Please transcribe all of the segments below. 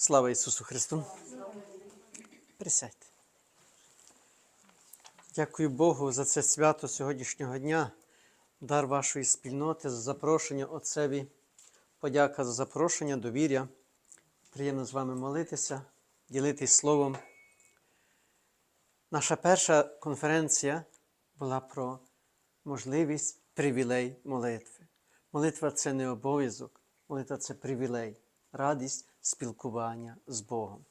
Слава Ісусу Христу! Присядьте. Дякую Богу за це свято сьогоднішнього дня, дар вашої спільноти, за запрошення Отцеві. Подяка за запрошення, довір'я. Приємно з вами молитися, ділитись словом. Наша перша конференція була про можливість привілей молитви. Молитва це не обов'язок, молитва це привілей, радість спілкування з Богом.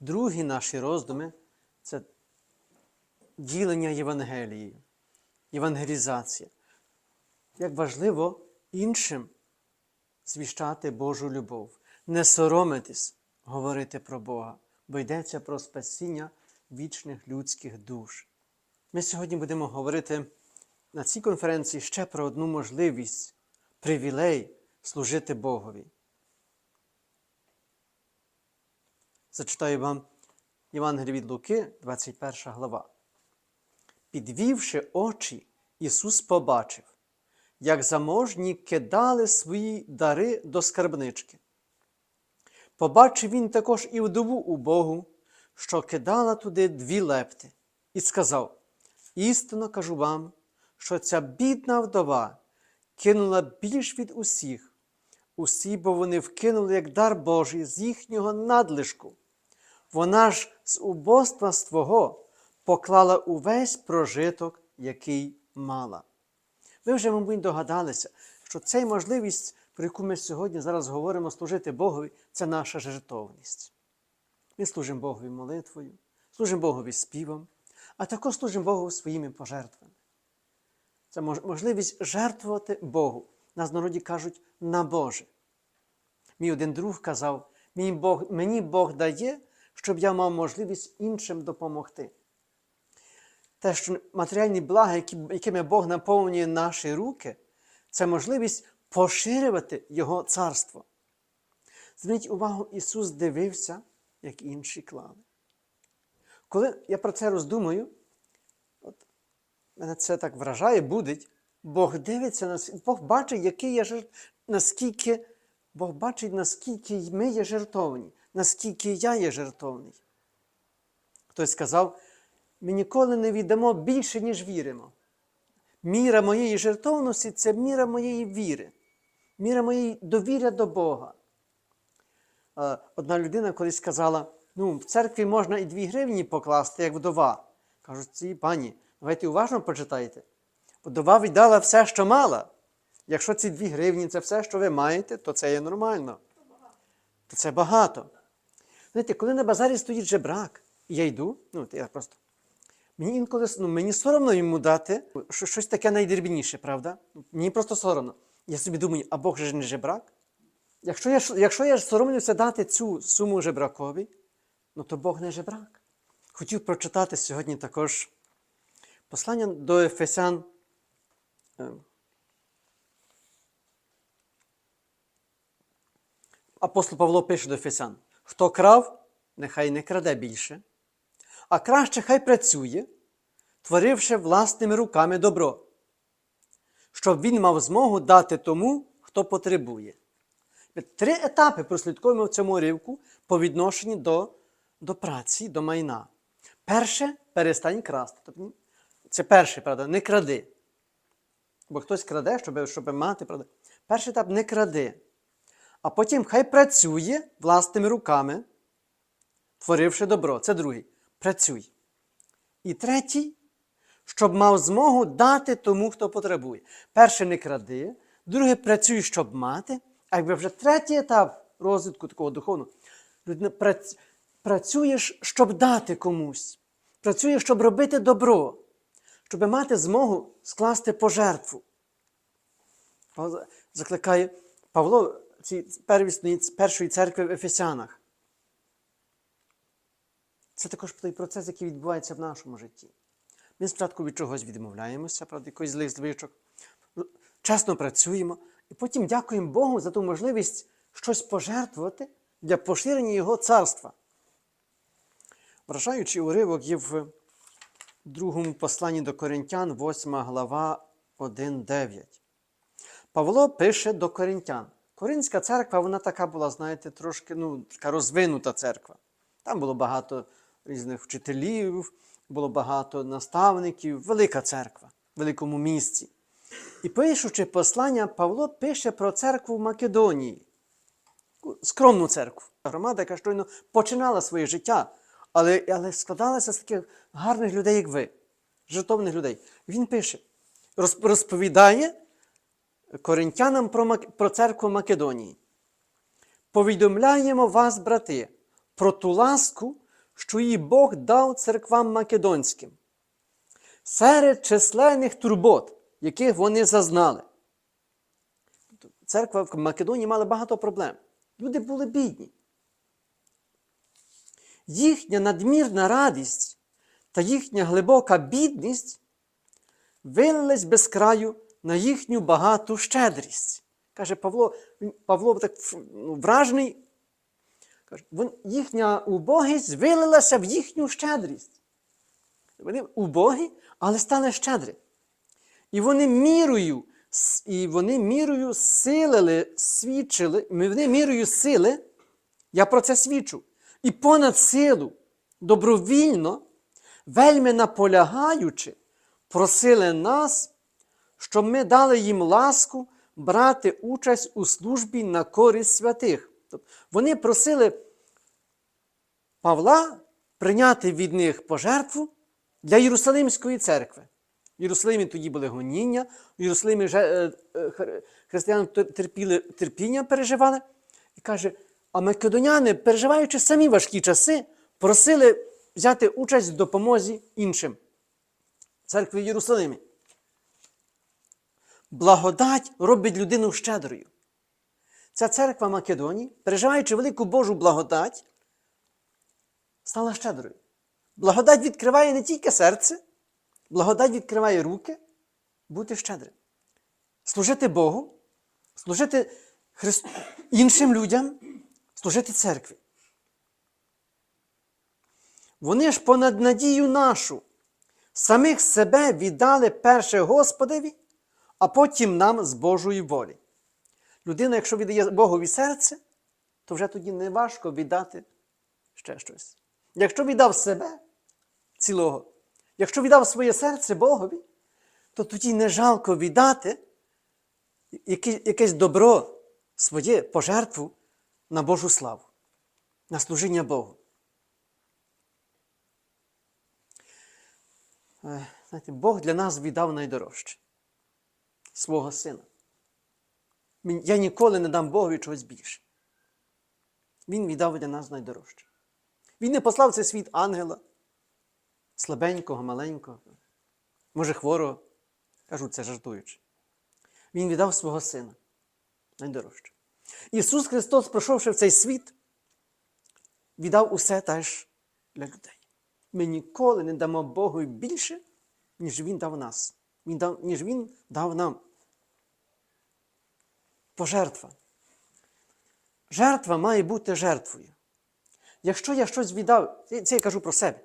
Другі наші роздуми це ділення Євангелією, євангелізація. Як важливо іншим звіщати Божу любов, не соромитись говорити про Бога, бо йдеться про спасіння вічних людських душ. Ми сьогодні будемо говорити на цій конференції ще про одну можливість, привілей служити Богові. Зачитаю вам Євангеліє від Луки, 21 глава. Підвівши очі, Ісус побачив, як заможні кидали свої дари до скарбнички. Побачив він також і вдову убогу, що кидала туди дві лепти, і сказав: Істинно кажу вам, що ця бідна вдова кинула більш від усіх, усі, бо вони вкинули як дар Божий з їхнього надлишку. Вона ж з убоства свого поклала увесь прожиток, який мала. Ви вже, мабуть, догадалися, що ця можливість, про яку ми сьогодні зараз говоримо, служити Богові, це наша жертовність. Ми служимо Богові молитвою, служимо Богові співом, а також служимо Богу своїми пожертвами. Це можливість жертвувати Богу. Нас в народі кажуть на Боже. Мій один друг казав, мені Бог, мені Бог дає, щоб я мав можливість іншим допомогти. Те, що матеріальні блага, якими Бог наповнює наші руки, це можливість поширювати Його царство. Зверніть увагу, Ісус дивився, як інші клали. Коли я про це роздумую, от, мене це так вражає, будить, Бог дивиться, на Бог бачить, який я жертв, наскільки Бог бачить, наскільки ми є жертовні, наскільки я є жертовний. Хтось сказав, ми ніколи не віддамо більше, ніж віримо. Міра моєї жертовності це міра моєї віри, міра моєї довіря до Бога. Одна людина колись сказала, ну, в церкві можна і дві гривні покласти, як вдова. Кажуть, ці пані, давайте уважно почитайте. Вдова віддала все, що мала. Якщо ці дві гривні це все, що ви маєте, то це є нормально. То це багато. Знаєте, коли на базарі стоїть жебрак, і я йду, ну, я просто. Мені інколи ну, мені соромно йому дати що, щось таке найдрібніше, правда? Мені просто соромно. Я собі думаю, а Бог же не жебрак? Якщо я якщо я соромлюся дати цю суму жебракові, ну то Бог не жебрак. Хотів прочитати сьогодні також послання до Ефесян. Апостол Павло пише до Ефесян: хто крав, нехай не краде більше, а краще хай працює, творивши власними руками добро, щоб він мав змогу дати тому, хто потребує. Три етапи прослідкуємо в цьому ривку по відношенню до до праці, до майна. Перше перестань красти. Тобто, це перше, правда, не кради. Бо хтось краде, щоб щоб мати, правда. Перший етап не кради. А потім хай працює власними руками, творивши добро. Це другий. Працюй. І третій, щоб мав змогу дати тому, хто потребує. Перше не кради, друге працюй, щоб мати. А якби вже третій етап розвитку такого духовного, працюєш, щоб дати комусь, працюєш, щоб робити добро, щоб мати змогу скласти пожертву. Закликає Павло ці першої церкви в Ефесянах. Це також той процес, який відбувається в нашому житті. Ми спочатку від чогось відмовляємося, правда, якоїсь злих звичок, чесно працюємо, і потім дякуємо Богу за ту можливість щось пожертвувати для поширення Його царства. Вражаючий уривок є в другому посланні до Коринтян, 8 глава 1.9. Павло пише до Коринтян. Коринська церква, вона така була, знаєте, трошки ну, така розвинута церква. Там було багато різних вчителів, було багато наставників, велика церква в великому місці. І пишучи послання, Павло пише про церкву в Македонії, скромну церкву. Громада, яка щойно починала своє життя, але, але складалася з таких гарних людей, як ви, жертовних людей. Він пише, розповідає коринтянам про, про церкву Македонії. Повідомляємо вас, брати, про ту ласку, що її Бог дав церквам македонським, серед численних турбот, яких вони зазнали. Церква в Македонії мала багато проблем. Люди були бідні. Їхня надмірна радість та їхня глибока бідність вилились без краю на їхню багату щедрість. Каже Павло, Павло так ну, вражений. Каже, їхня убогість вилилася в їхню щедрість. Вони убогі, але стали щедрі. І вони мірою, і вони мірою силили, свідчили, вони мірою сили, я про це свідчу, і понад силу, добровільно, вельми наполягаючи, просили нас, щоб ми дали їм ласку брати участь у службі на користь святих. Вони просили Павла прийняти від них пожертву для Єрусалимської церкви. В Єрусалимі тоді були гоніння, в Єрусалимі е, е, хр- християни терпіли, терпіння переживали. І каже, а македоняни, переживаючи самі важкі часи, просили взяти участь в допомозі іншим. Церкві в Єрусалимі. Благодать робить людину щедрою. Ця церква Македонії, переживаючи велику Божу благодать, стала щедрою. Благодать відкриває не тільки серце, благодать відкриває руки, бути щедрим. Служити Богу, служити Христ... іншим людям, служити церкві. Вони ж понад надію нашу, самих себе віддали перше Господеві, а потім нам з Божої волі. Людина, якщо віддає Богові серце, то вже тоді не важко віддати ще щось. Якщо віддав себе цілого, якщо віддав своє серце Богові, то тоді не жалко віддати якесь добро своє пожертву на Божу славу, на служіння Богу. Е, Знаєте, Бог для нас віддав найдорожче свого сина. Я ніколи не дам Богові чогось більше. Він віддав для нас найдорожче. Він не послав цей світ ангела, слабенького, маленького, може хворого. Кажу це жартуючи. Він віддав свого сина найдорожче. Ісус Христос, пройшовши в цей світ, віддав усе теж для людей. Ми ніколи не дамо Богу більше, ніж Він дав нас, ніж Він дав нам. Пожертва. Жертва має бути жертвою. Якщо я щось віддав, це я кажу про себе.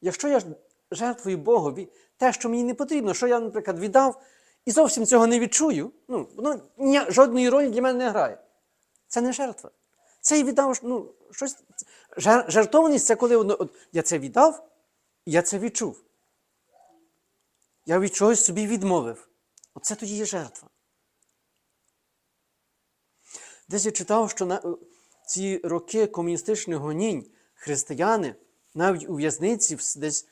Якщо я жертвую Богові те, що мені не потрібно, що я, наприклад, віддав і зовсім цього не відчую, ну, воно ні, жодної ролі для мене не грає. Це не жертва. Це я віддав ну, щось. жер- Жертовність це коли воно, от, я це віддав, я це відчув. Я від чогось собі відмовив. Оце тоді є жертва. Десь я читав, що на е, ці роки комуністичних гонінь християни навіть у в'язниці десь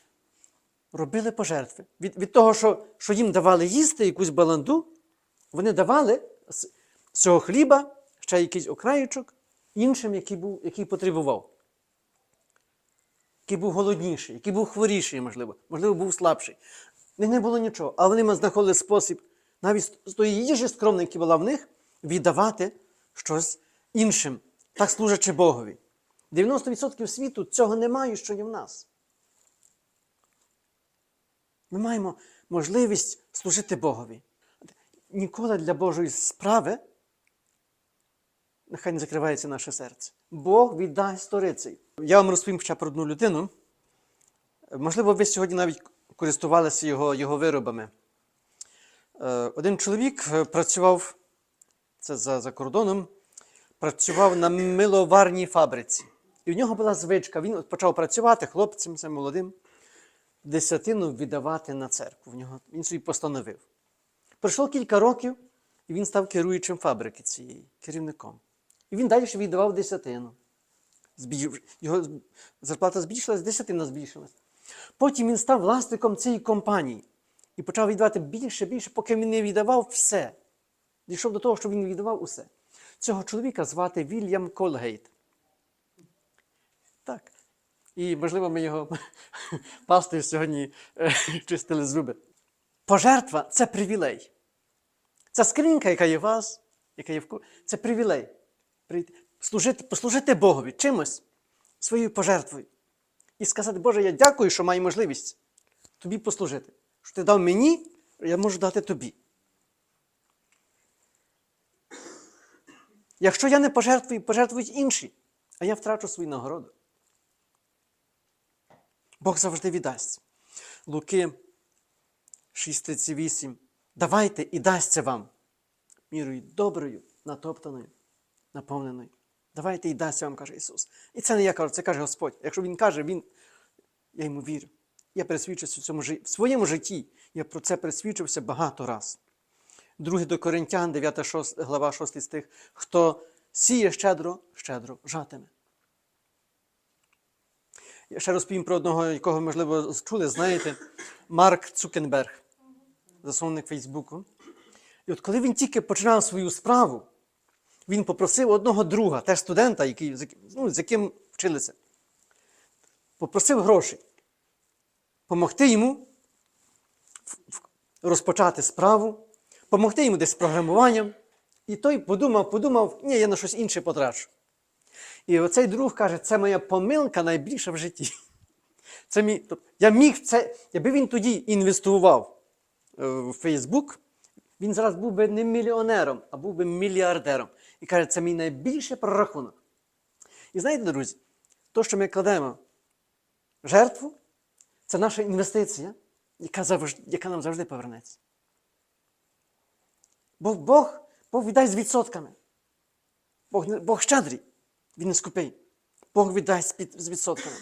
робили пожертви. Від, від того, що, що їм давали їсти якусь баланду, вони давали з цього хліба ще якийсь окраєчок іншим, який, був, який потребував. Який був голодніший, який був хворіший, можливо, можливо, був слабший. В них не було нічого, але вони знаходили спосіб навіть з- тої їжі скромної, яка була в них, віддавати щось іншим, так служачи Богові. 90% світу цього немає, що є в нас. Ми маємо можливість служити Богові. Ніколи для Божої справи нехай не закривається наше серце. Бог віддасть сторицею. Я вам розповім ще про одну людину. Можливо, ви сьогодні навіть користувалися його, його виробами. Е, Один чоловік е, працював це за, за кордоном, працював на миловарній фабриці. І в нього була звичка. Він почав працювати хлопцем, це молодим, десятину віддавати на церкву. В нього, він собі постановив. Пройшло кілька років, і він став керуючим фабрики цієї, керівником. І він далі віддавав десятину. Його зарплата збільшилась, десятина збільшилась. Потім він став власником цієї компанії і почав віддавати більше, більше, поки він не віддавав все. Дійшов до того, що він віддавав усе. Цього чоловіка звати Вільям Колгейт. Так. І, можливо, ми його пастою сьогодні е, чистили зуби. Пожертва це привілей. Ця скринька, яка є у вас, яка є в ку- це привілей. Служити, послужити Богові чимось, своєю пожертвою. І сказати, Боже, я дякую, що маю можливість тобі послужити. Що ти дав мені, я можу дати тобі. Якщо я не пожертвую, пожертвують інші, а я втрачу свою нагороду. Бог завжди віддасть. Луки 6.38. Давайте і дасться вам мірою доброю, натоптаною, наповненою. Давайте і дасться вам, каже Ісус. І це не я кажу, це каже Господь. Якщо Він каже, Він, я йому вірю. Я пересвідчився в цьому. В своєму житті я про це пересвідчився багато раз. Друге до Коринтян, 9 6, глава 6 стих. Хто сіє щедро, щедро жатиме. Я ще розповім про одного, якого, можливо, чули, знаєте, Марк Цукенберг, засновник Фейсбуку. І от коли він тільки починав свою справу, він попросив одного друга, теж студента, який, ну, з яким вчилися, попросив грошей, помогти йому розпочати справу, помогти йому десь з програмуванням. І той подумав, подумав, ні, я на щось інше потрачу. І оцей друг каже, це моя помилка найбільша в житті. Це мій, тобто, я міг це, якби він тоді інвестував е, в Фейсбук, він зараз був би не мільйонером, а був би мільярдером. І каже, це мій найбільший прорахунок. І знаєте, друзі, то, що ми кладемо жертву, це наша інвестиція, яка, завжди, яка нам завжди повернеться. Бо Бог, Бог віддасть з відсотками. Бог, Бог щедрий, він не скупий. Бог віддасть з відсотками.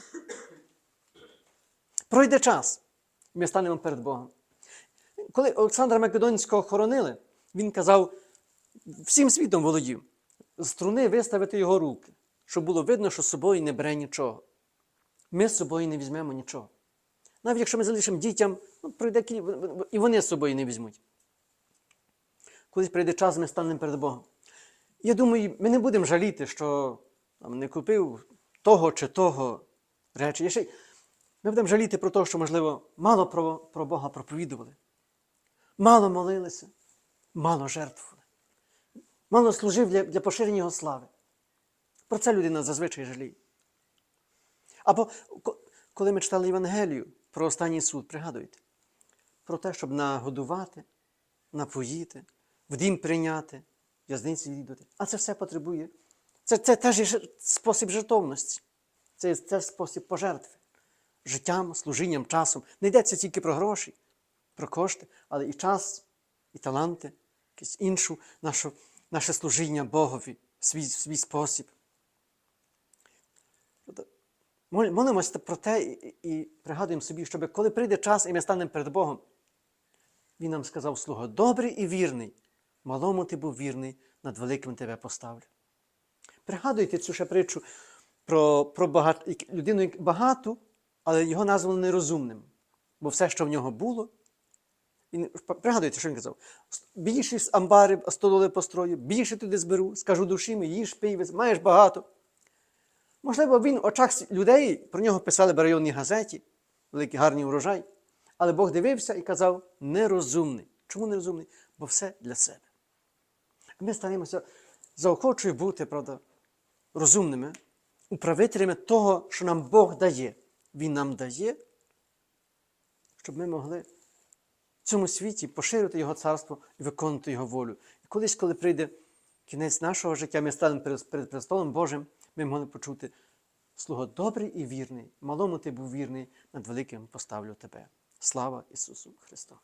Пройде час, ми станемо перед Богом. Коли Олександра Македонського хоронили, він казав, всім світом володів, з струни виставити його руки, щоб було видно, що з собою не бере нічого. Ми з собою не візьмемо нічого. Навіть якщо ми залишимо дітям, ну, пройде і вони з собою не візьмуть. Колись прийде час, ми станемо перед Богом. Я думаю, ми не будемо жаліти, що там, не купив того чи того речі. Ще Ми будемо жаліти про те, що, можливо, мало про, про Бога проповідували, мало молилися, мало жертвували, мало служив для, для поширення Його слави. Про це людина зазвичай жаліє. Або коли ми читали Євангелію про останній суд, пригадуйте, про те, щоб нагодувати, напоїти, в дім прийняти, в'язниці відвідати. А це все потребує. Це, це теж є спосіб жертовності. Це, це спосіб пожертви. Життям, служінням, часом. Не йдеться тільки про гроші, про кошти, але і час, і таланти, якусь іншу нашу, наше служіння Богові в свій, свій спосіб. Тобто, Молимося про те і, і пригадуємо собі, щоб коли прийде час і ми станемо перед Богом, Він нам сказав, слуга, добрий і вірний, малому ти був вірний, над великим тебе поставлю. Пригадуйте цю ще притчу про, про багат... людину багату, але його назвали нерозумним. Бо все, що в нього було, він... пригадуйте, що він казав: більше з амбари стололи построю, більше туди зберу, скажу душі мій, їж, пий, маєш багато. Можливо, він в очах людей про нього писали в районній газеті, великий гарний урожай. Але Бог дивився і казав: нерозумний. Чому нерозумний? Бо все для себе. Ми стараємося заохочую бути, правда, розумними, управителями того, що нам Бог дає. Він нам дає, щоб ми могли в цьому світі поширити Його царство і виконувати Його волю. І колись, коли прийде кінець нашого життя, ми станемо перед, перед престолом Божим, ми могли почути слуга добрий і вірний, малому ти був вірний, над великим поставлю тебе. Слава Ісусу Христу!